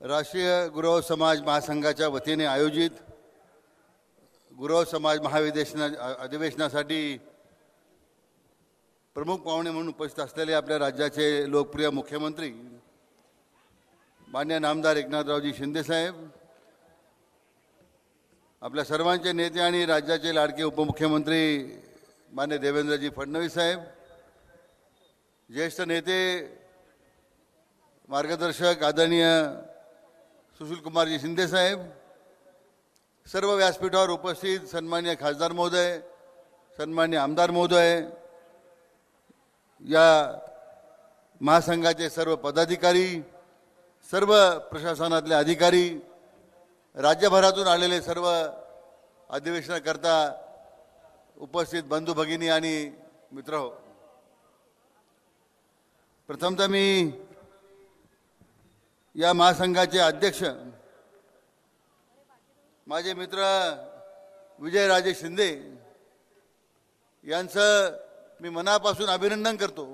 राष्ट्रीय गुरव समाज महासंघाच्या वतीने आयोजित गुरव समाज महाविदेशना अधिवेशनासाठी प्रमुख पाहुणे म्हणून उपस्थित असलेले आपल्या राज्याचे लोकप्रिय मुख्यमंत्री मान्य नामदार एकनाथरावजी शिंदेसाहेब आपल्या सर्वांचे नेते आणि राज्याचे लाडके उपमुख्यमंत्री मान्य देवेंद्रजी फडणवीस साहेब ज्येष्ठ नेते मार्गदर्शक आदरणीय सुशीलकुमारजी शिंदेसाहेब सर्व व्यासपीठावर उपस्थित सन्मान्य खासदार महोदय सन्मान्य आमदार महोदय या महासंघाचे सर्व पदाधिकारी सर्व प्रशासनातले अधिकारी राज्यभरातून आलेले सर्व अधिवेशनाकरता उपस्थित बंधू भगिनी आणि मित्र हो. प्रथमतः मी या महासंघाचे अध्यक्ष माझे मित्र विजयराजे शिंदे यांचं मी मनापासून अभिनंदन करतो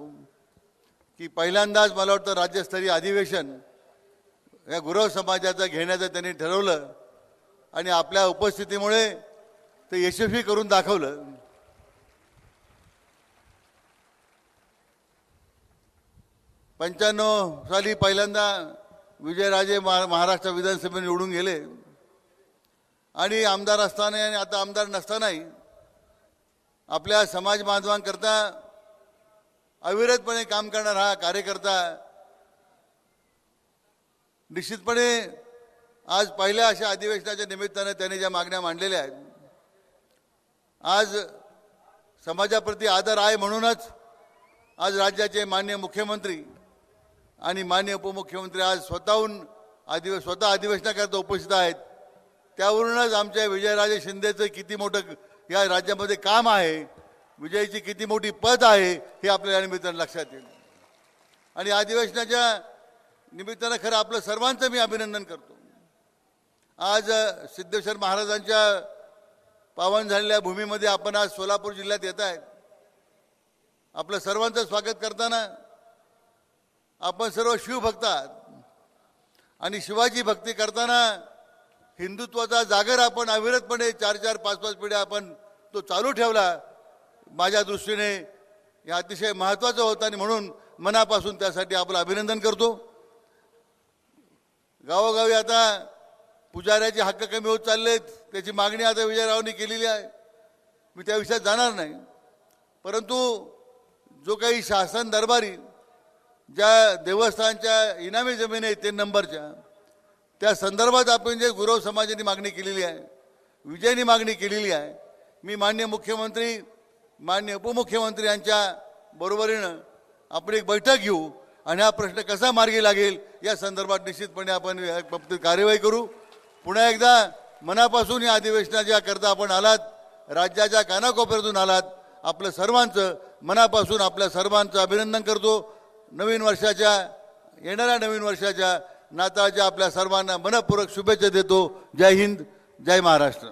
की पहिल्यांदाच मला वाटतं राज्यस्तरीय अधिवेशन या गुरव समाजाचं घेण्याचं त्यांनी ठरवलं आणि आपल्या उपस्थितीमुळे ते यशस्वी करून दाखवलं. पंच्याण्णव साली पहिल्यांदा विजयराजे महा महाराष्ट्र विधानसभेत निवडून गेले. आणि आमदार असताना आणि आता आमदार नसतानाही आपल्या समाज बांधवांकरता अविरतपणे काम करणारा हा कार्यकर्ता निश्चितपणे आज पहिल्या अशा अधिवेशनाच्या निमित्तानं त्यांनी ज्या मागण्या मांडलेल्या आहेत. आज समाजाप्रती आदर आहे म्हणूनच आज राज्याचे मान्य मुख्यमंत्री आणि मान्य उपमुख्यमंत्री आज स्वतःहून अधिवे स्वतः अधिवेशनाकरता उपस्थित आहेत. त्यावरूनच आमच्या विजयराजे शिंदेचं किती मोठं या राज्यामध्ये काम आहे विजयची किती मोठी पद आहे हे आपल्याला निमित्तानं लक्षात येईल. आणि अधिवेशनाच्या निमित्तानं खरं आपलं सर्वांचं मी अभिनंदन करतो. आज सिद्धेश्वर महाराजांच्या पावन झालेल्या भूमीमध्ये आपण आज सोलापूर जिल्ह्यात येत आहेत. आपलं सर्वांचं स्वागत करताना आपण सर्व शिवभक्त आहात. आणि शिवाजी भक्ती करताना हिंदुत्वाचा जागर आपण अविरतपणे चार चार पाच पाच पिढ्या आपण तो चालू ठेवला माझ्या दृष्टीने हे अतिशय महत्त्वाचं होतं आणि म्हणून मनापासून त्यासाठी आपलं अभिनंदन करतो. गावोगावी आता पुजाऱ्याचे हक्क कमी होत चाललेत त्याची मागणी आता विजयरावनी केलेली आहे. मी त्या विषयात जाणार नाही. परंतु जो काही शासन दरबारी ज्या देवस्थानच्या इनामी जमिनी आहेत तीन नंबरच्या त्या संदर्भात आपण जे गुरव समाजाने मागणी केलेली आहे विजयनी मागणी केलेली आहे मी मान्य मुख्यमंत्री मान्य उपमुख्यमंत्री यांच्या बरोबरीनं आपण एक बैठक घेऊ आणि हा प्रश्न कसा मार्गी लागेल या संदर्भात निश्चितपणे आपण बाबतीत कार्यवाही करू. पुन्हा एकदा मनापासून या अधिवेशनाच्या करता आपण आलात राज्याच्या कानाकोपऱ्यातून आलात आपलं सर्वांचं मनापासून आपल्या सर्वांचं अभिनंदन करतो. नवीन वर्षाच्या येणाऱ्या नवीन वर्षाच्या नाताळच्या आपल्या सर्वांना मनपूर्वक शुभेच्छा देतो. जय हिंद जय महाराष्ट्र.